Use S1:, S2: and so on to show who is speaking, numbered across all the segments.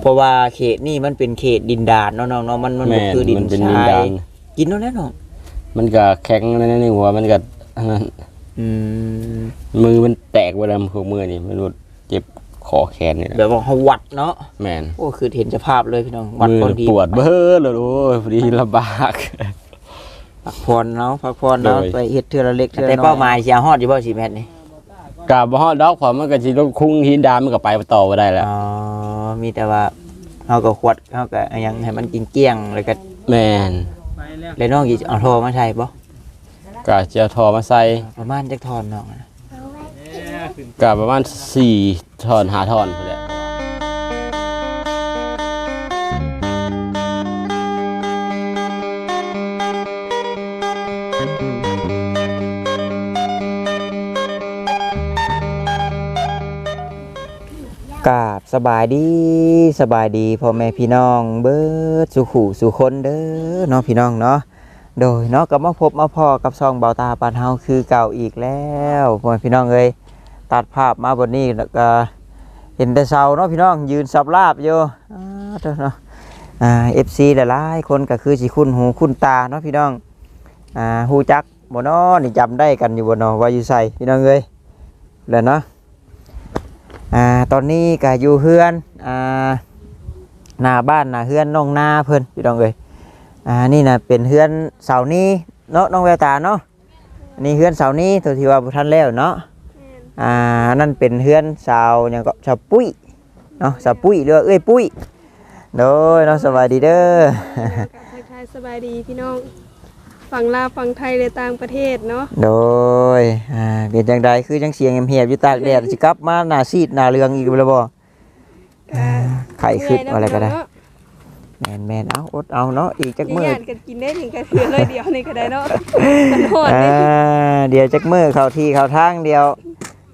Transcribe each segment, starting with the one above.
S1: เพราะว่าเขตนี่มันเป็นเขตดินดานเนาะน้องเนาะมันมันบ่
S2: แม่น
S1: คือดิน
S2: มันเป็น
S1: ท
S2: ดิน
S1: ราย
S2: ดาน
S1: กินเนาะแน่นอน
S2: มันก็แข็งในในหัวมันก็อันนั้น
S1: อืม
S2: มือมันแตกเวลาพวกมือนี่มันรู้เจ็บคอแขนนี่แหละ
S1: แบบว่าเฮาวัดเนาะ
S2: แม่น
S1: โอ้คือเห็นสภาพเลยพี่น้องวัด
S2: มือ
S1: พอดี
S2: ปวดเบ้อเลยโอ้ยพอดีลำบาก
S1: พักผ่อนเนาะพักผ่อนเนาะ
S2: เลย
S1: ไปเฮ็ดเทื่อละเล็กเทื่อละน้อยแต่เป้าหมายสิเอาฮอดอยู่บ่สิแม่นนี่
S2: กาบ่ฮอดดอกความมันก็สิลงคุ้งหินดามมันก็ไปต่อบ่ได้แล้ว
S1: อ๋อ มีแต่ว่าเฮาก็ขวดเฮาก็อันหยังให้มันกินเกลี้ยงแล้วก็
S2: แม่น
S1: แล้วน้องสิเอาโทรมาใช้บ่
S2: ก็จะเอาทอมาใส่
S1: ประมาณจักทอนน้องนะ
S2: ก็ประมาณ4ท่อน5ท่อนพุ่นแหละ
S1: สบายดีสบายดีพ่อแม่พี่น้องเบิดสุขุสุคนเด้อเนาะพี่น้องเนาะโดยเนาะก็มาพบมาพอกับซองเบาตาปานเฮาคือเก่าอีกแล้วพ่อแม่พี่น้องเอ้ยตัดภาพมาบนนี้แล้วก็เห็นแต่เสาเนาะพี่น้องยืนสับลาบอยู่อ่าเด้อเนาะอ่า FC หลายๆคนก็คือสิคุ้นหูคุ้นตาเนาะพี่น้องอ่าฮูจักบ่เนาะนี่จำได้กันอยู่บ่เนาะว่าอยู่ไสพี่น้องเอ้ยแล้วเนาะ อ่าตอนนี้ก็อยู่เฮือนอ่าหน้าบ้านหน้าเฮือนน้องนาเพิ่นพี่น้องเอ้ยอ่านี่นะเป็นเฮือนเสานี้เนาะน้องแววตาเนาะอันนี้เฮือนเสานี้ตัวที่ว่าบ่ทันแล้วเนาะอ่านั่นเป็นเฮือนเสาวหยังก็สาวปุ้ยเนาะสาวปุ้ยเรือว่าเอ้ยปุ้ยโดยเนาะสวัสดีเด้อ
S3: ทักทายสบายดีพี่น้อง ฝั่งลาวฝั่งไทยและต่างประเทศเนาะ
S1: โดยอ่าเป็นจังใดคือจังเสียงเหียบๆอยู่ตากแดดสิกลับมาหน้าซีดหน้าเรืองอีกแล้วบ่อ่าไข้ขึ้นอะไรก็ได้ แมนแมนเอาอดเอาเนาะอีกจัก
S3: มื
S1: มื
S3: อ
S1: อ
S3: ญาติกันกินได้ถึงกันเถื่อเลยเดียวในก็ได้เนาะมันโหด
S1: อ่า
S3: เลย
S1: เดี๋ยวจักมือเข้าที่เข้าทางเดียว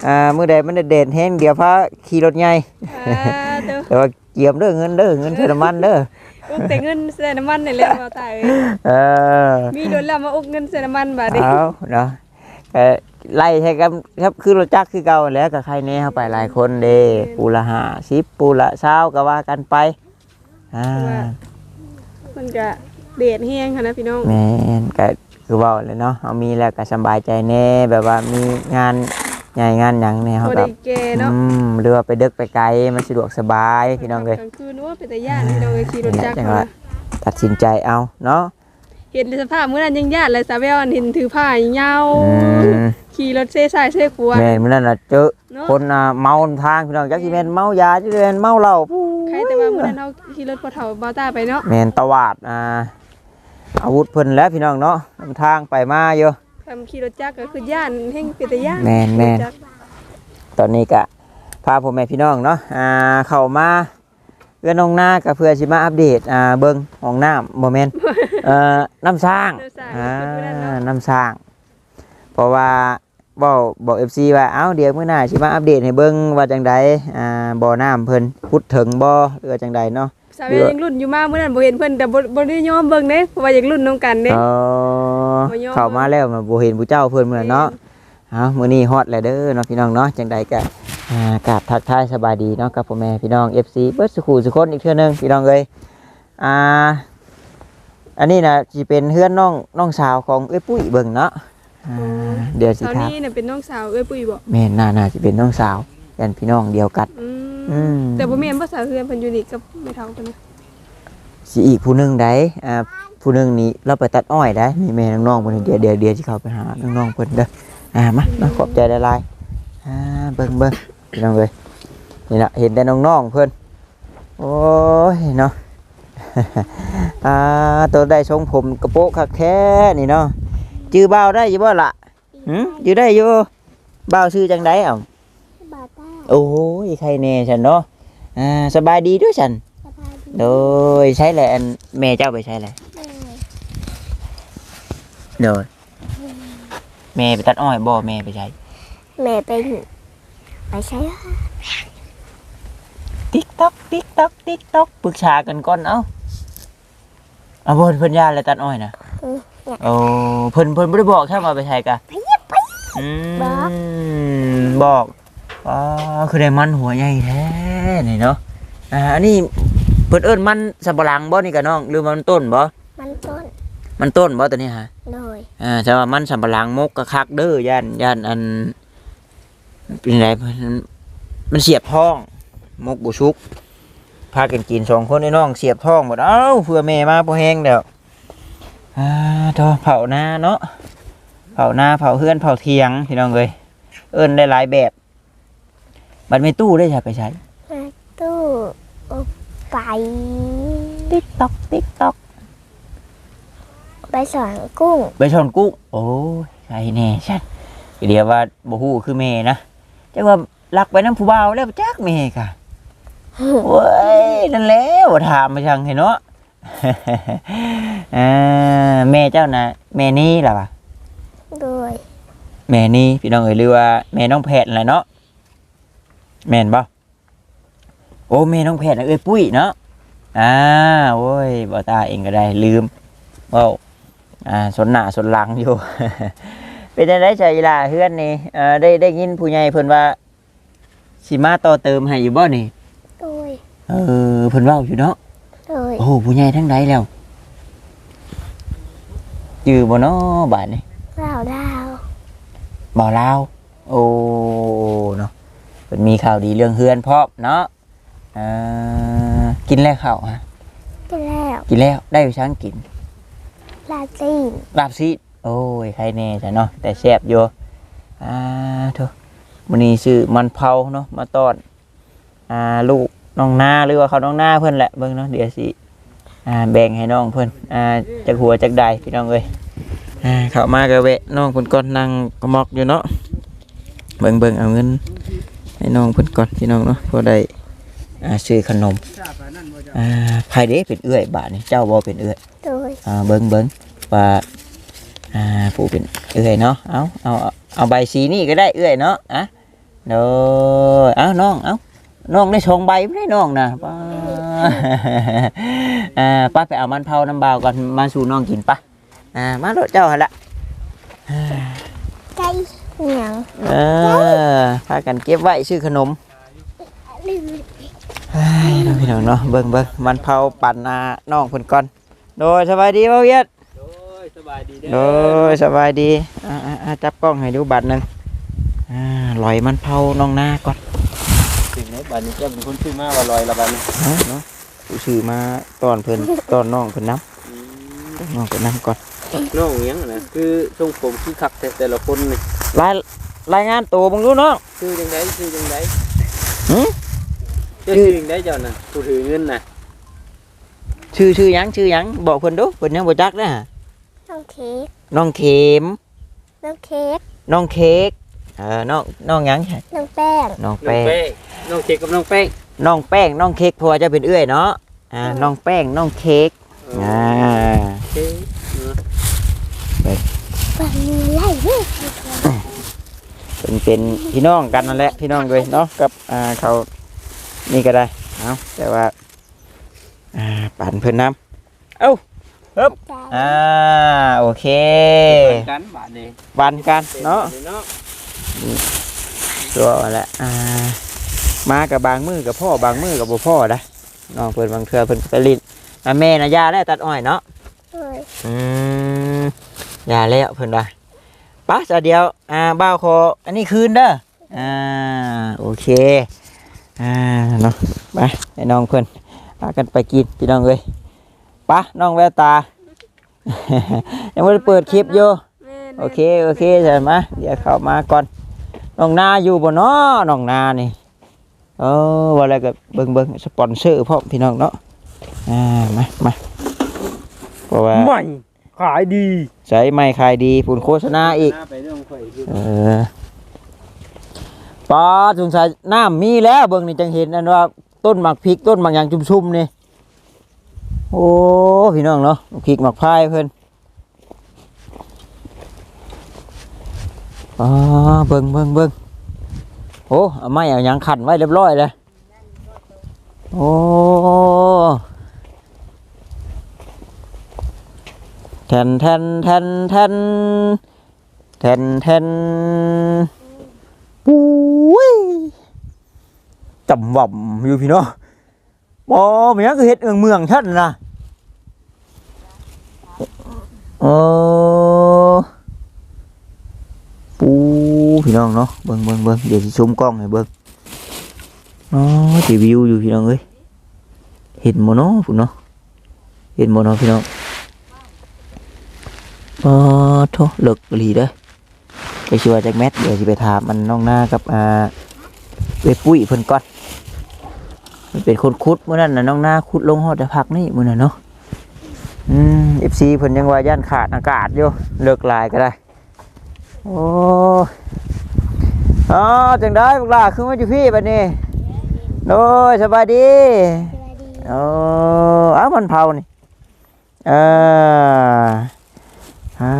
S1: อ่ามือใดมันเด่นแห้งเดี๋ยวพาขี่รถใหญ่
S3: อ่าเด้อ
S1: แต่ว่าเกี่ยมเด้อเงินเด้อเงินเทน้ำมันเด้อ
S3: อุกแต่เงินใส่น้ำมันนี่แหละมาตาย
S1: เออ
S3: มีโดนแล้วมาอุกเงินใส่น้ำมันบาดนี้
S1: เอาเนาะเอ่อไล่ใช้กันครับคือรถจักรคือเก่าแหล้วกับใครแน่เข้าไปหลายคนเด้ปูละห้าสิบปูละเช้าก็ว่ากันไปอ่า
S3: มันก็เดดแห้งค่ะนะพี่น้อง
S1: แมนก็คือเว่าเลยเนาะเอามีแล้วก็สำบายใจแน่แบบว่ามีงาน ใหญ่งานหยังเนี่ย
S3: พ
S1: เขา
S3: อ
S1: แบ
S3: ได้
S1: บ
S3: แก่เนาะ
S1: อืมเรือไปดึกไปไกลมันสะดวกสบายพี่น้องเลย
S3: กลางคืนนึกว่าเป็นตาย่านพี่น้องเลยขี่รถจักร
S1: จังห
S3: มา
S1: วะตัดสินใจเอาเนาะ
S3: เห็นสภาพมื้อนั้นยังญาติเลยสาวแววอันเห็นถือผ้ายาว
S1: อืม
S3: ขี่รถเซ่สายเซ่ขวา
S1: แม่นมื้อนั้นน่ะเจอ
S3: เนาะ
S1: คนอะเมาทางพี่น้องจักสิแม่นเมายาจักสิแม่นเมาเหล้าปู้
S3: ใครแต่ว่ามื้อนั้นเฮาขี่รถพอเฒ่าบ่าวตาไปเนาะ
S1: แม่นตวาดอ่าอาวุธเพิ่นแล้วพี่น้องเนาะนำทางไปมาอยู่
S3: ทำขี่รถจักรก็คือย่านแห่งเป็นตาย่าน
S1: แม่นแม่น
S3: รถจักร
S1: ตอนนี้ก็พาพ่อแม่พี่น้องเนาะอ่าเข้ามาเอื้อนน้องนาก็เพื่อสิมาอัปเดตอ่าเบิ่งห้องน้ำบ่แม่นเอ่อน้ำสร้าง
S3: เดินสาย
S1: อ่า
S3: เพิ่นมื้อนั้นเนาะ
S1: น้ำสร้าง เพราะว่าบอกบอก FC ว่าเอ้าเดี๋ยวมื้อหน้าสิมาอัปเดตให้เบิ่งว่าจังใดอ่าบ่อน้ำเพิ่นพุดถึงบ่หรือว่าจังใดเนาะ
S3: สาวแววยังรุ่นอยู่มากมื้อนั้นบ่เห็นเพิ่นแต่บ่บ่ได้ยอมเบิ่งเด้เพราะว่ายังรุ่นน้องกันเด้
S1: เออ
S3: บ่ยอม
S1: เข้ามาแล้วมาบ่เห็นผู้เจ้าเพิ่นมื้อนั้นเนาะเอามื้อนี้ฮอดแล้วเด้อเนาะพี่น้องเนาะจังใดก็อ่ากราบทักทายสบายดีเนาะกับพ่อแม่พี่น้อง FC เบิดสุขุสุคนอีกเทื่อหนึงพี่น้องเอ้ยอ่า อันนี้น่ะสิเป็นเฮือนน้องน้องสาวของเอ้ยปุ้ยเบิ่งเนาะอ่าเดี๋ยวสิ
S3: สาว
S1: ถาม
S3: นี้เนี่ยเป็นน้องสาวเอ้ยปุ้ยบ่
S1: แม่นน่าน่าจะเป็นน้องสาวกันพี่น้องเดียวกัน
S3: อื
S1: อื
S3: ม
S1: ม
S3: แต่บ่แม่นภาษาเฮือนเพิ่นอยู่นี่กับแม่เฒ่าเพิ่นนะ
S1: สิอีกผู้หนึงได้อ่าผู้หนึงนี่เราไปตัดอ้อยได้มีแม่น้องๆเพิ่นเดี๋ยวเดี๋ยวเดี๋ยวสิเข้าไปหาน้องๆเพิ่นเด้ออ่ามามาขอบใจหลายๆอ่าเบิ่งเบิ่งพี่น้องเอ้ยนี่ล่ะเห็นแต่น้องๆเพิ่นโอ้ยเนาะ อ่าตัวได้ทรงผมกระโปะคักแท้นี่เนาะจื้อบ่าวได้อยู่บ่ล่ะหึจื้อได้อยู่บ่าวชื่อจังไดเอ้า
S4: บาต้า
S1: โอ้ยใครแน่ฉันเนาะอ่าสบายดีด้วยฉัน
S4: สบายดี
S1: โดยใช้แหละอันแม่เจ้าไปใช้แหละ
S4: แม่
S1: โดยแม่ไปตัดอ้อยบ่แม่ไปใช้
S4: แม่เป็นไปใช้
S1: ติ๊กต๊อกติ๊กต๊อกติ๊กต๊อกปรึกษากันก่อนเอ้าเอาเพิ่นเพิ่นยาแล้วตัดอ้อยนะโอ้เพิ่นเพิ่นบ่ได้บอกแค่ว่าไปใช้กะอืมบอก อ๋อคือได้มันหัวใหญ่แท้นี่เนาะอ่าอันนี้เพิ่นเอิ้นมันสับปะหลังบ่นี่กะน้องหรือมันต้นบ่
S4: มันต้น
S1: มันต้นบ่ตัวนี้ฮะ
S4: โดย
S1: อ่าแต่ว่ามันสับปะหลังมกกะคักเด้อย่านย่านอันเป็นไรมันมันเสียบท้อง มกบ่ชุกพากันกินสองคนไอ้น้องเสียบท้องหมดเอ้าเพื่อแม่มาบ่แห้งแล้วอ่าทอเผาหน้าเนาะเผาหน้าเผาเฮือนเผาเทียงพี่น้องเอ้ยเอิ้นได้หลายแบบ บัดไม่ตู้ได้ใช่ไปใช้
S4: มาตู้เอาไป
S1: ติ๊กตอกติ๊กตอก
S4: ไปสอนกุ้ง
S1: ไปชนกุ้งโอ้ยใครแน่ชัดเดี๋ยวว่าบ่ฮู้คือแม่นะจักว่ารักไปน้ำผู้บ่าวแล้วจักแม่กะโอ้ยนั่นแหล้วถามมาจังเห็นเนาะอ่าแม่เจ้าน่ะแม่นี่ล่ะวะ
S4: โดย
S1: แม่นี่พี่น้องเอ๋ยหรือว่าแม่น้องแพทย์แหละเนาะ แม่นบ่โอ้แม่น้องแพทย์น่ะเอ้ยปุ้ยเนาะอ่าโอ้ยบ่ตาเองก็ได้ลืมเว้าอ่าสนหน้าสนหลังอยู่ เป็นจังได๋ใจล่ะเฮือนนี่เอ่อได้ได้ยินผู้ใหญ่เพิ่นว่าสิมาต่อเติมให้อยู่บ่นี่
S4: โดย
S1: เออเพิ่นเว้าอยู่เนาะ
S4: โดย
S1: โอ้ผู้ใหญ่ทั้งใดแล้วจือบ่เนาะบาดนี้
S4: ดาวดาว
S1: บ่ลาวโอ้เนาะ เป็นมีข่าวดีเรื่องเฮือนพร้อมเนาะอ่ากินแล้วข้าวฮะ
S4: ไปแล้ว
S1: กินแล้วได้ไปช้างกิน
S4: ลาจีน
S1: ลาบซีดโอ้ยใครแน่จ้ะเนาะแต่แซ่บอยู่อ่าเถอะมื้อนี้ซื้อมันเผาเนาะมาต้อนอ่าลูกน้องนาหรือว่าเขาน้องนาเพิ่นแหละเบิ่งเนาะเดี๋ยวสิอ่าแบ่งให้น้องเพิ่นอ่าจากหัวจากใดพี่น้องเอ้ยอ่าเข้ามาก็แวะน้องเพิ่นก่อนนั่งกระมอกอยู่เนาะเบิ่งเบิ่งเอาเงิน ให้น้องเพิ่นก่อนพี่น้องเนาะพอได้อ่าซื้อขนมอ่าภายเด้เป็นเอื้อยบาดนี่เจ้าบ่เป็นเอื้อย
S4: โดย
S1: อ่าเบิ้งเบิ้งว่าอ่าผู้เป็นเอื้อยเนาะเอาเอาเอาใบสีนี่ก็ได้เอื้อยเนาะอะเด้อเอาน้องเอาน้องได้ชงใบไม่ได้น้องนะป้าอ่าป้าไปเอามันเผาน้ำเบาวก่อนมาสู่น้องกินปะอ่ามาโดดเจ้าหั่นละ
S4: ไก่ เหนียง
S1: เออพากันเก็บไว้ชื่อขนม
S4: ลืม
S1: เฮ้ยน้องพี่น้องเนาะเบิ้งเบิ้งมันเผาปั่นนาน้องเพิ่นก่อน โดยสบายดีเบ่เวียด
S2: โอ้ยสบายดีเด้
S1: โดยสบายดีอ่าอ่าอ่าจับกล้องให้ดูบัตรหนึ่งอ่าลอยมันเผาน้องหน้าก่อน
S2: ถึงไหนบัดนี้เจ้าเป็นคนชื่อมาว่าลอยละบัดนี้
S1: เนาะเนาะผู้ชื่อมาตอนเพิ่นตอนน้องเพิ่นน้ำน้องเพิ่นน้ำก่อน
S2: น้องเลี้ยงน่ะคือทรงผมคือคักแต่แต่ละคนนี่
S1: รายรายงานตัวบังดูน้อง
S2: ชื่อจังไดชื่อจังได
S1: หืม
S2: เจ้าชื่อจังไดเจ้าน่ะผู้ถือเงินน่ะ
S1: ชื่อชื่อหยังชื่อหยังบอกเพิ่นดูเพิ่นยังบ่จักนะ
S4: น้องเค้ก
S1: น้องเข็ม
S4: น้องเค้ก
S1: น้องเค้กเออน้องน้องหยังใช่
S4: น้องแป้ง
S1: น้อง
S2: น้อง
S1: แป้ง
S2: แป้งน้องเค้กกับน้องแป้ง
S1: น้องแป้งน้องเค้กเพราะว่าจะเป็นเอื้อยเนาะอ่าน้องแป้งน้องเค้กอ่า
S2: โอเคเนาะ
S4: ฟังมือไล่เว้ย
S1: เป็นเป็นพี่น้องกันนั่นแหละพี่น้องเลยเนาะกับอ่าเขานี่ก็ได้เอาแต่ว่าอ่าปั่นเพิ่นน้ำเอ้า
S4: จ้า
S1: อ่าโอเค
S2: ไปกันบาดนี้
S1: ปั่นกันเนาะ
S2: เนาะ
S1: ตัวนั่นแหละอ่ามากับบางมือกับพ่อบางมือกับบ่พ่อนะน้องเพิ่นบางเทื่อเพิ่นก็ไปลินอ่าแม่น่ะยาแล้วตัดอ้อยเนาะ
S4: โดย
S1: อืมยาแล้วเพิ่นว่าไป้าจะเดียวอ่าบ้าวขออันนี้คืนเด้ออ่าโอเคอ่าเนาะไปให้น้องเพิ่นพากันไปกินพี่น้องเอ้ยไป้าน้องแววตา ยังไม่ได้เปิดคลิปอยู่
S3: แม่น
S1: โอเคโอเคใช่ไหมเดี๋ยวเข้ามาก่อนน้องนาอยู่บ่เนาะน้องนานี่เออว่าอะไรก็เบิ่งเบิ่งสปอนเซอร์พร้อมพี่น้องเนาะอ่ามามาเพราะว่า
S2: ไม่ ขายดี
S1: ใช้ไม้ขายดีผุนโฆษณาอีก
S2: หน้าไปเรื่องข่อยคือ
S1: เออปลาสงสัยน้ำมีแล้วเบิ่งนี่จังเห็นอันว่าต้นหมักพริกต้นหมักหยางชุ่มๆนี่ โอ้พี่น้องเนาะหมักพริกหมักพายเพิ่นอ๋อเบิ่งเบิ่งเบิ่งโอ้เอาไม้เอาหยางขันไว้เรียบร้อยเลยโอ้ แทนแทนแทนแทนแทนแทนปุ้ยจำหว่ำอยู่พี่เนาะบ่มันยังคือเฮ็ดเอืองเมืองชัดน่ะ โอ้ปูพี่น้องเนาะเบิ่งเบิ่งเบิ่งเดี๋ยวสิซูมกล้องให้เบิ่งอ๋อสิวิวอยู่พี่น้องเอ้ยเห็นบ่เนาะพุ่นเนาะเห็นบ่เนาะพี่น้องอ๋อโถเลิกอีหลีเด้อไปสิว่าจักแมทเดี๋ยวสิไปถามมันน้องหน้ากับอ่าเวยปุ้ยเพิ่นก่อนมันเป็นคนคุดเมื่อนั้นน่ะน้องหน้าคุดลงหอดแต่พักนี่มื้อนั้นเนาะอืม FC เพิ่นยังว่าย่านขาดอากาศอยู่เลิกลายก็ได้ โอ้อ๋อจังได้พวกล่ะคือมาอยู่พี่บัดนี้โอ้ยสบายดี
S4: สวัสดี
S1: โอ้อ้าวมันเผานี่เออ อ่า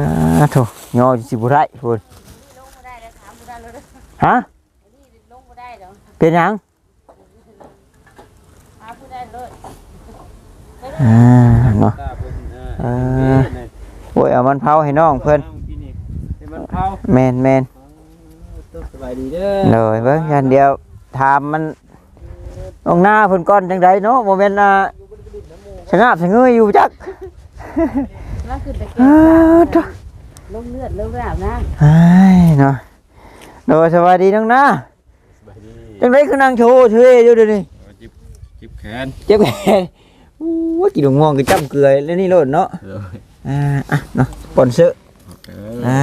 S1: โถยอสิบ่ได้พุ่นฮะเป็นหยังอ่าเนาะเออโอ้ยเอามันเผาให้น้องเพิ่น
S2: มันเผา
S1: แมนแมน
S2: สบายดีเด้อ
S1: เลยเบิ่งอย่างเดียวถามมันตรงหน้าเพิ่นก้อนจังไดเนาะบ่แม่นอ่าชะงาบชะเงยอยู่จัก
S5: ล่าสุดตะเกีย
S1: อ้า
S5: บ
S1: วโถ่
S5: ลงเลือดเลือดแบบนะ
S1: เอ้ยเนาะโดยสวัสดีน้องหน้า
S2: สบายดี
S1: จังไดคือนั่งโชว์เท่อยู่เดี๋ยวนี้
S2: จิบจิบแขน
S1: เจ็บแขนโอ้ยกินง่วงคือจ้ำเกลือแล้วนี่โลดเนาะ
S2: เด้อ
S1: อ่าอะเนาะสปอนเซอร์
S2: เอ
S1: อ่า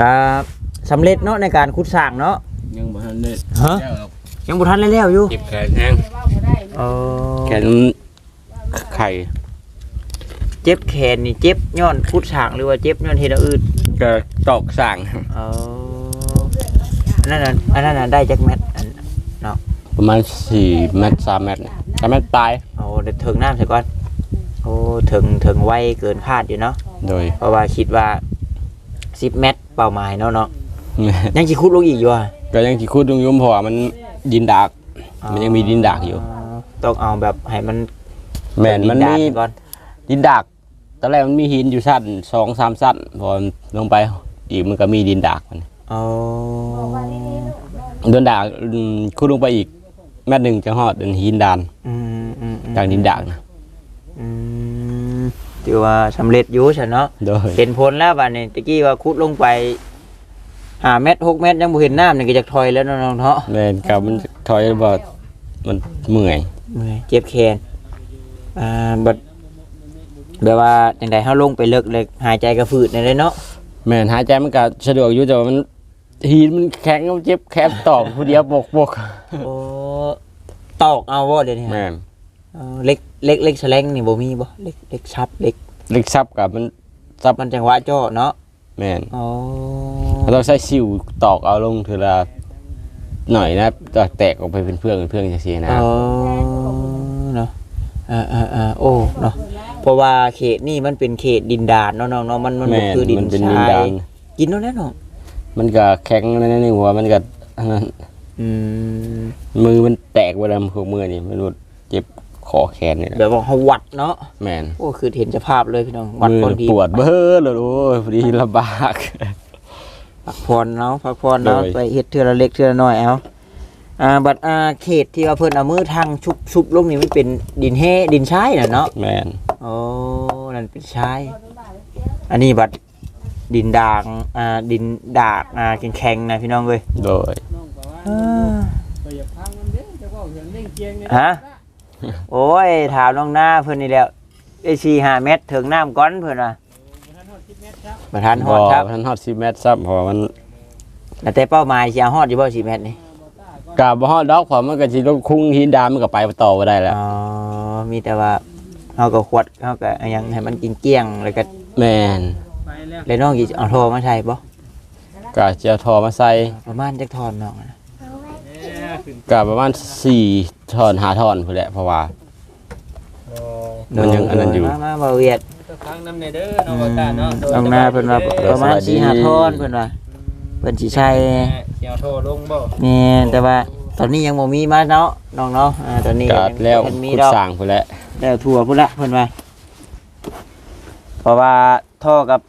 S1: ครับสำเร็จเนาะในการขุดสร้างเนาะ
S2: ยังบ่ทันได้
S1: ฮะยังบุทันเลยแล้วอยู่
S2: จิบแขนแห้ง
S1: เออ
S2: แขนไข่
S1: เจ็บแขนนี่เจ็บย้อนขุดสร้างหรือว่าเจ็บย้อนเฮ็ดอันอื่น
S2: ก็ตอกสั่ง
S1: เอออันนั้นน่ะอันนั้นน่ะได้จักแมตอัน
S2: ประมาณ4เมตร3เมตร3เมตรปลาย
S1: เอาเดี๋ยวถึงน้ำใส่ก่อนโอ้ถึงถึงไวเกินคาดอยู่เนาะ
S2: โดย
S1: เพราะว่าคิดว่า10เมตรเป้าหมายเนาะเนาะยังสิขุดลงอีกอยู่อะ
S2: ก็ยังสิคุดตรงยุมเพราะว่ามันดินดาก มันยังมีดินดากอยู่
S1: ต้องเอาแบบให้มัน
S2: แม่นมัน
S1: ดิดา
S2: มี
S1: ก่อน
S2: ดินดาก ตอนแรกมันมีหินอยู่สั้นสองสามสั้นพอลงไปอีกมันก็มีดินดากมัน
S1: เอา
S2: ดินดากอืมขุดลงไปอีกแม่หนึ่งจะหอดเป็นหินดาน
S1: อืมอืมอืม
S2: จากดินดากนะ
S1: อืมถือว่าสำเร็จอยู่ฉันเนาะ
S2: โดย
S1: เห็นผลแล้วบัดนี้ตะกี้ว่าขุดลงไปห้าเมตรหกเมตรยังบ่เห็นน้ำนี่ก็จะถอยแล้วเนาะน้องเนาะ
S2: แม่นกับมันถอยบ่มันเมื่อย
S1: เมื่อยเจ็บแขนอ่าบัด แบบว่าจังไดเฮาลงไปเลิกเลยหายใจกระฝืดนั่นเลยเนาะ
S2: แม่นหายใจมันก็สะดวกอยู่แต่ว่ามันหินมันแข็งมันเจ็บแคบตอกผู้เดียวบกบก
S1: โอ้ตอกเอาบ่เดี๋ยวนี้
S2: แม่น
S1: เออเล็กเล็กเล็กแฉลงนี่บ่มีบ่เล็กเล็กชับเล็ก
S2: เล็กซับกับมันซับ
S1: มันจังหวะจ้อเนาะ
S2: แม่น
S1: อ๋อ
S2: เราต้องใช้ซิวตอกเอาลงเทอละหน่อยนะจะแตกออกไปเป็นเพื่องเป็นเพื่องจะเสียนะ
S1: อ๋อเนาะอ่าอ่าอ่าโอ้เนาะ เพราะว่าเขตนี่มันเป็นเขตดินดานเนาะน้องเนาะมันมันบ่
S2: แม่น
S1: คือดิน
S2: มันเป็น
S1: ท
S2: ดิน
S1: ราย
S2: ดาน
S1: กินแล้วแน่เนาะ
S2: มันก็แข็งในในหัวมันก็อันนั้น
S1: อืม
S2: มือมันแตกเวลาพวกมือนี่มันรู้เจ็บคอแขนนี่แหละ
S1: แบบว่าเขาวัดเนาะ
S2: แม่น
S1: โอ้คือเห็นสภาพเลยพี่น้องวัด
S2: มือ
S1: คนดี
S2: ปวดเบ้อเลยโอ้ยพอดีลำบาก
S1: พักผ่อนเนาะพักผ่อนเนาะ
S2: เลย
S1: ไปเฮ็ดเทื่อละเล็กเทื่อละน้อยเอาอ่าบัดอ่าเขตที่ว่าเพิ่นเอามือทางชุบชุบลงนี่มันเป็นดินแห้ดินทรายน่ะเนาะ
S2: แม่น
S1: โอ้นั่นเป็นทรายอันนี้บัดดินด่างอ่าดินดากอ่าแข็งๆนะพี่น้องเอ้ย
S2: โดย
S1: ฮะโอ้ยถามน้องหน้าเพื่อนนี่แหล้วไอ้สี่ห้าเมตรถึงน้ำก้อนเพื่อนว่ะประทานฮอดครับ
S2: ท่านฮอดสิเมตรซับเพราะว่ามัน
S1: แล้วแต่เป้าหมายสิเอาฮอดอยู่บ่สี่เมตรนี่
S2: กาบฮอดดอกเพราะมันก็สิต้องคุ้งหินดานมันก็ไปต่อบ่ได้แล้ว
S1: อ๋อมีแต่ว่า เฮาก็ขวดเฮาก็เอาหยังให้มันกินเกลี้ยงแล้วก็
S2: แม่น
S1: เลยน้องสิเอาโทรมาใช้บ่
S2: ก็จะเอาทอมาใส่
S1: ประมาณจักทอนน้องนะ
S4: เอาไว้
S2: ก็ประมาณ4ทอน5ทอนพุ่นแหละเพราะว่า มันยังอันนั้นอยู่
S1: มามาบ่เวียด
S6: ฟังน้ำในเด้อน้องบอตาเนาะโดย
S1: น้องหน้าเพิ่นว่า
S6: สบยดี
S1: ประมาณ
S2: สวัสดี
S1: สี่ห้าทอนเพิ่นว่าเพิ่นสิใช้
S6: เสียวโทรลงบ่
S1: แม่นแต่ว่า ตอนนี้ยังบ่มีมาเนาะน้องเนาะอ่าตอนนี้
S2: ก็แล้ว
S1: ยังบ่มี
S2: ขุด
S1: ดอก
S2: สร้างพุ่นแหละ
S1: แล้วทั่วพุ่นละเพิ่นว่าเพราะว่าท่อกับ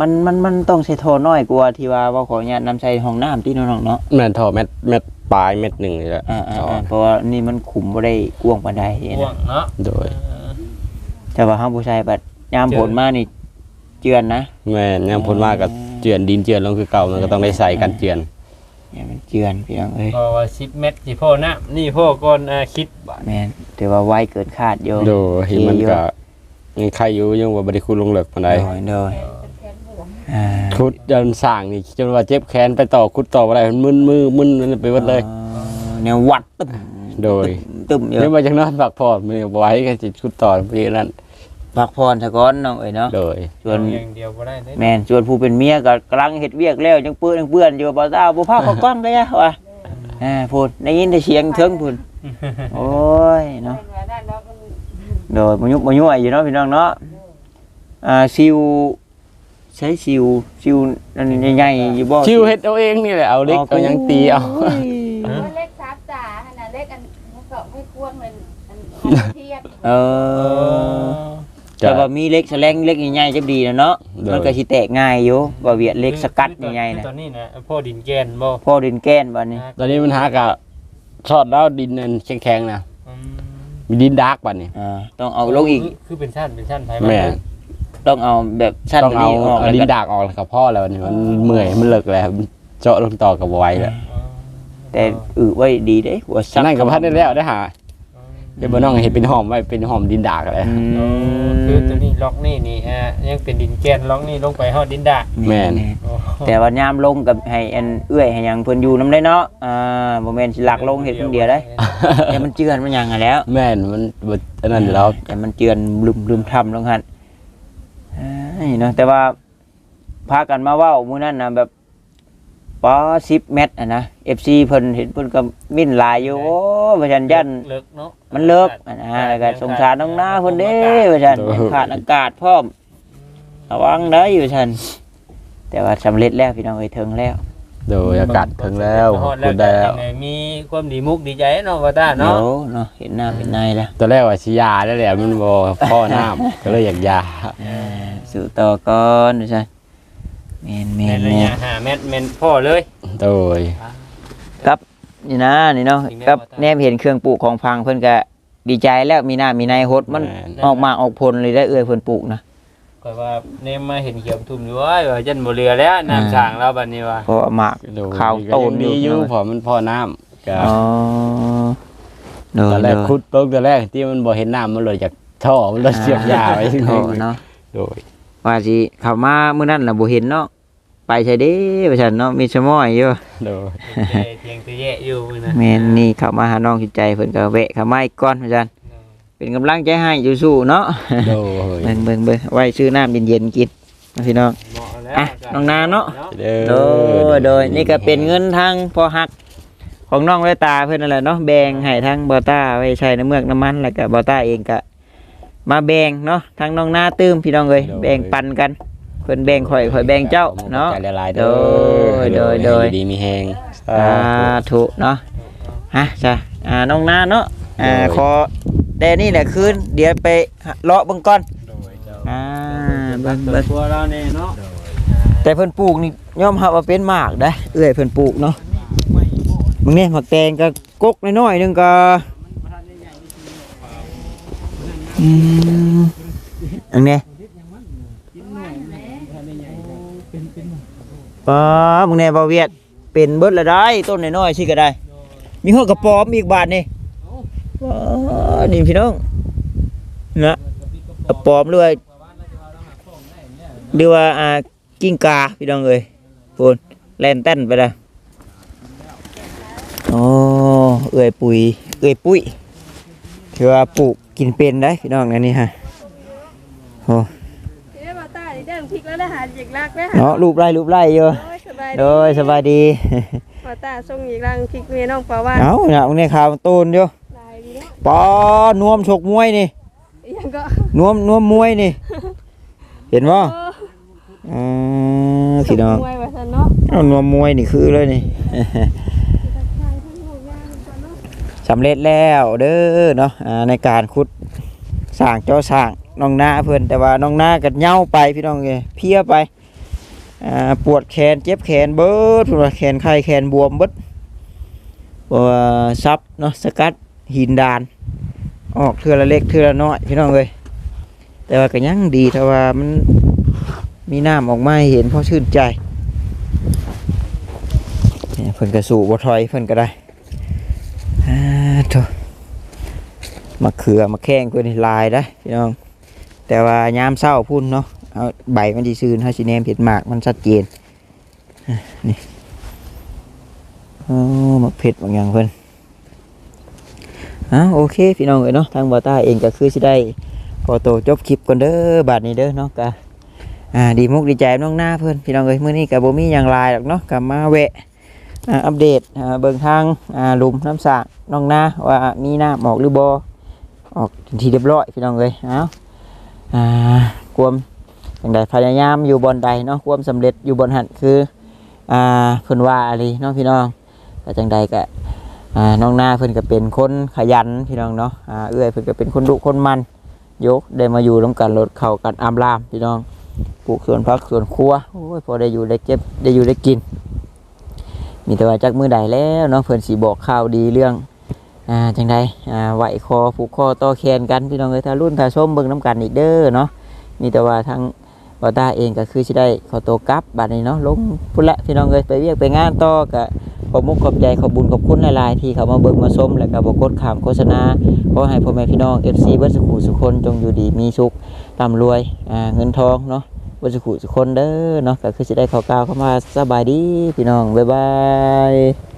S1: มันมันมันต้องใช้โทน้อยกว่าที่ว่าว่าขออนุญาตนำใช้ห้องน้ำที่น้องๆเนาะ
S2: แม่นท่อเม็ดเม็ดปลายเม็ดหนึ่งนี่แหละ
S1: อ่า
S2: ท่อ
S1: ๆๆเพราะว่านี่มันขุมบ่ได้กว้างปานใด
S6: ห่วง
S1: นะ
S6: เนาะ
S2: โดย
S1: แต่ว่าเฮาผู้ชายบัดยามผลมานี่เจือนนะ
S2: แม่นยังพ้นมากกับเจือนดินเจือนลงคือเก่ามันก็ต้องได้ใส่กันเจือน
S1: เนี่ยมันเจือนพี่น้องเอ้ย
S6: เพราะว่า10เม็ดสิพ่อน้ำนี่พ่อก่อนอ่าคิดบาท
S1: แม่นถือว่าไวเกินคาดอยู่
S2: โดยมันก็ยังใครอยู่ยังว่าบ่ได้คุดลงเหลือกปานใด
S1: โดยโดยอ่า
S2: คุดจนสร้างนี่จนว่าเจ็บแขนไปต่อคุดต่อบ่ได้มันมึนมือมึนนั่นไปหมดเลย
S1: อ๋อแนววัดตึ้ม
S2: โดย
S1: ตึ้มอยู่
S2: นี่มาจากนั้นพักผ่อนมื้อบ่ไหว้ก็สิคุดต่อไปนั่น
S1: พักผ่อนซะก่อนน้องเอ้ยเนาะ
S2: โดย
S1: ส่วน
S6: อย่างเดียวบ่ได้เด้
S1: แม่นส่วนผู้เป็นเมียก็กำลังเฮ็ดเวียกแล้วยังเปื้อนยังเปื้อนอยู่บ่ทราบบ่พาเข้ากล้องเลยอะว่าอ่าพูดได้ยินแต่เสียงเทิงพูดโอ้ยเนาะ
S5: เป็นว่าด้านเราก็
S1: โดยบ่ยุบบ่ยั่วอยู่เนาะพี่น้องเนาะอ่าซิวใช้ซิวซิวอันใหญ่ๆอยู่บ่
S2: ชิวเฮ็ดเอาเองนี่แหละเอาเล็กเอาหยังตีเอา
S1: โย
S5: เล็กซับจ๋าขนาดเล็กอันมันก็ไม่ควรเหมือนอันอันเทียบ
S1: เออ แต่ว่ามีเล็กแสลงเล็กใหญ่ๆจะดีนะเนาะมันก็สิแตกง่ายอยู่บ่เวียดเล็กสกัดใหญ่ๆ
S6: คือ
S1: นะ
S6: ตอนนี้นะพ่อดินแกนบ่
S1: พ่อดินแก้นบัดนี้
S2: ตอนนี้มันหากะทอดแล้วดินนั่นแข็งๆนะ
S6: อืม
S2: มีดินดาร์กบัดนี้
S1: อ่าต้องเอาลงอีก
S6: คือคือเป็นชั้นเป็นชั้นไผ
S2: แม่น
S1: ต้องเอาแบบสั้น
S2: ต้องเอา
S1: นี้ออก
S2: เอา
S1: แล้ว
S2: ดิน
S1: ก็
S2: ดากออกแล้วกับพ่อแล้วนี่มันเมื่อยมันเลิกแล้วมันเจาะลงต่อกับบ่ไหว้แล้ว
S1: แต่อือไว้ดีเด้หัวซัก
S2: นั่นกับพัดได้แล้วได้หา เดี๋ยวบ่น้องเห็นเป็นหอมไว้เป็นหอมดินดากอะไร
S1: อื
S6: อ๋
S1: ม
S6: อคือตัวนี้ล็อกนี่นี่อ่ายังเป็นดินแกนล็อกนี่ลงไปฮอดดินดา
S2: แม่น
S6: โอ้
S1: แต่ว่ายามลงกับให้อันเอื้อยให้หยังเพิ่นอยู่นำได้เนาะอ่าบ่แม่นสิหลักลงเฮ็ดคนเดียวได้แต่มันเจือนมันหยังอะแล้ว
S2: แม่นมันบ่อันนั้นอยู่แล้ว
S1: แต่มันเจือนลืมลืมทำลงหั่นอ้ายเนาะแต่ว่าพากันมาเว้ามื้อนั้นน่ะแบบ ปอ10เมตรอะนะ FC เพิ่นเห็นเพิ่นก็มิ่นหลายอยู่โอ้ว่าฉันยัน
S6: เลิกเนาะ
S1: มันเลิกอะนะแล้วก็สงสารน้องนาเพิ่นเด้ว่าฉันขาดอากาศพร้อมระวังเด้ออยู่ฉันแต่ว่าสำเร็จแล้วพี่น้องเอ้ยถึงแล้ว
S2: โดยอากาศถึงแล้ว
S6: ฮอด
S2: พูดได้แล้ว
S6: ยังไงมีความดีมุกดีใจเนาะว่าตา
S1: เนา
S6: เนาะ
S1: เนาะเห็นหน้าเป็นนายแล้ว
S2: ตอนแรกว่าสิยาได้แหละมันบ่พ่อน้ำก็เลยอยากยา
S1: สู่ต่อก่อนว่าฉัน แม่นแม่
S6: แม่
S1: น
S6: นระ
S1: แม่
S6: ยะ
S1: น
S6: 5เมตรแม่นพ่อเลย
S2: โดย
S1: นี่นะนี่เนาะ
S6: จริงแน่
S1: กับ
S6: ว่าตา
S1: แนมเห็นเครื่องปลูกของพังเพิ่นก็ดีใจแล้วมีหน้ามีนายฮดมัน
S2: แม่น
S1: ออกมาออกผลเลยได้เอ้ยเพิ่นปลูกนะ
S6: ก็ว่าเนมมาเห็นเขียมทุ่มอยู่ว่าว่ายันบ่เรือแล้วน้ำสร้างเราบัดนี้ว่า
S1: เพราะว่าหมาก
S2: โดย
S1: ข้าวโตน
S2: ก็ยังดีอยู่
S1: อยู่
S2: เพอมันพ่อน้ำก็
S1: อ๋อโด
S2: ต
S1: ย
S2: อนแรก
S1: โดย
S2: คุดตกตอนแรกที่มันบ่เห็นน้ำมันเลยจากท่อมันเลยเสียบยาไว้
S1: โอ้เนาะ
S2: โดย
S1: ว่าสิเข้ามามื้อนั้นล่ะบ่เห็นเนาะไปใช่เด้ว่าซั่นเนาะมีชะม้อยอยู่
S2: โดย
S6: เจ๊เทียงตัวแย่อยู่มื้อนะ
S1: แม่นนี่เข้ามาหาน้องจิตใจเพิ่นก็แวะเข้ามาอีกก่อนว่าซั่นเป็นกำลังใจให้อยู่สู้เนาะ
S2: โดย
S1: เบิ่งเบิ่งเบิ่งไว้ซื้อน้ำเย็นๆกินนะพี่น้อง
S6: เหมาะแล้ว
S1: อะน้องนาเนาะ
S2: เด้
S1: โดยโดยนี่ก็เป็นเงินทางพอหักของน้องไว้ตาเพิ่นนั่นแหละเนาะแบ่งให้ทางบอต้าไว้ใช้น้ำเมือกน้ำมันแล้วก็บอต้าเองก็ มาแบ่งเนาะทางน้องนาตื้มพี่น้องเอ้ยแบ่งปันกันเพิ่นแบ่งข่อยข่อยแบ่งเจ้าเนาะ
S2: ใจละลายเด้อ
S1: โดยโดย
S2: ให้ดีมีแฮง
S1: สาธุเนาะฮะจ้ะอ่าน้องนาเนาะอ่าขอแต่นี่แหละคืนเดี๋ยวไปเลาะเบิ่งก่อน
S6: โดยเจ้า
S1: อ่าเบิ่ง
S6: ตัว
S1: เบิ่ง
S6: ตัวเราเนี่ยเนาะ
S1: แต่เพิ่นปลูกนี่ยอมรับว่าเป็นหมากได้อเอื้อยเพิ่นปลูกเนาะมึงนี่หมักแตงก็กกน้อยๆหนึงก็ อืมอันนี้ป้ามึงแน่บ่เวียด เป็นเบิดละได้ ต้นน้อยๆสิก็ได้ มีหัวกระป๋อมอีกบาทนี่ป้านี่พี่น้องนะกระป๋อมด้วยหรือว่าอ่ากิ้งกาพี่น้องเอ้ยพูนแลนเต้นไปเลยโอ้เอ้ยปุ๋ยเอ้ยปุ้ยถือว่าปลูก กินเป็นได้พี่น้องอันนี้ฮะโอ้
S3: เด้บ่ตานี่ได้พริกแล้วได้หาหยิกลากได้หา
S1: เนาะรูปไร่รูปไร่อยู่
S3: โอ้ยสบาย
S1: โดยสบายดี
S3: บ่ตาส่งหยิกลางพริกเมียน้องปลาว่าน
S1: เอาเนี่ยมึงเนี่ยข่าวมันตูนอยู่
S3: ได้ดีเนาะ
S1: ปอนวมฉกมวยนี่
S3: อีหยังก็
S1: นวมนวมมวยนี่ เห็นบ่
S3: เออ
S1: อืมพี่น้อง
S3: ส่งมวยว่าซั่นเนาะ
S1: เอานวมมวยนี่คือเลยนี่ สำเร็จแล้วเด้อเนาะในการขุดสร้างเจ้าสร้างน้องนาเพื่อนแต่ว่าน้องนากัดเหย้าไปพี่น้องเอ้ยเพลียไปปวดแขนเจ็บแขนเบิดปว่าแขนไข้แขนบวมเบิดซับเนาะสกัดหินดาน ออกเทือละเล็กเทือละน้อยพี่น้องเอ้ยแต่ว่าก็ยังดีถ้าว่ามันมีน้ำออกมาเห็นพอชื่นใจเนี่ยเพิ่นกระสู่บ่ถอยเพิ่นก็ได้ อ่าโถมะเขือมะแข้งเพิ่นนี่ลายได้พี่น้อง แต่ว่ายามเศร้าพุ่นเนาะ เอาใบมันดีซื่นฮาสิแนมเห็นหมากมันชัดเจน นี่โอ้มะเผ็ดบางอย่างเพิ่นอะโอเคพี่น้องเอ้ยเนาะทางบอต้าเองก็คือสิได้ขอโตจบคลิปก่อนเด้อบาดนี้เด้อเนาะกะอ่าดีมุกดีใจน้องหน้าเพื่อนพี่น้องเอ้ยมื้อนี้ก็บ่มีหยังลายหรอกเนาะก็มาแวะ อัปเดตเบิ่งทางหลุมน้ำสระน้องนาว่ามีน้ำออกหรือบ่ออกทีเรียบร้อยพี่น้องเอ้ยเอาอ่าความจังใดพยายามอยู่บนใดเนาะความสำเร็จอยู่บนหันคืออ่าเพิ่นว่าอะไรเนาะพี่น้องก็จังใดก็น้องนาเพิ่นก็เป็นคนขยันพี่น้องเนาะอ่าเอื้อยเพิ่นก็เป็นคนดุคนมันยกได้มาอยู่ร่วมกันรถเข้ากันอามรามพี่น้องปลูกสวนพักสวนครัวโอ้ยพอได้อยู่ได้เก็บได้อยู่ได้กิน มีแต่ว่าจักมือใดแล้วเนาะเพิ่นสิบอกข่าวดีเรื่องอ่าจังใดอ่าไหวคอผูกคอต่อแขนกันพี่น้องเอ้ยถ้ารุ่นถ้าส้มเบิ่งน้ำกันอีกเด้อเนาะมีแต่ว่าทางบอต้าเองก็คือสิได้ขอตัวกลับบัดนี้เนาะลงพุ่นละพี่น้องเอ้ยไปเรียกไปงานต่อก็ขอบมุกขอบใจขอบบุญขอบคุณหลาย ๆ ที่เขามาเบิ่งมาชมแล้วก็บอกกดข่ามโฆษณาขอให้พ่อแม่พี่น้อง FC เบิดสุขุสุคนจงอยู่ดีมีสุขร่ำรวยอ่าเงินทองเนาะ เบิดสุขุสุคนเด้อเนาะก็คือจะได้ขอกล่าวเข้ามาสบายดีพี่น้องบ๊ายบาย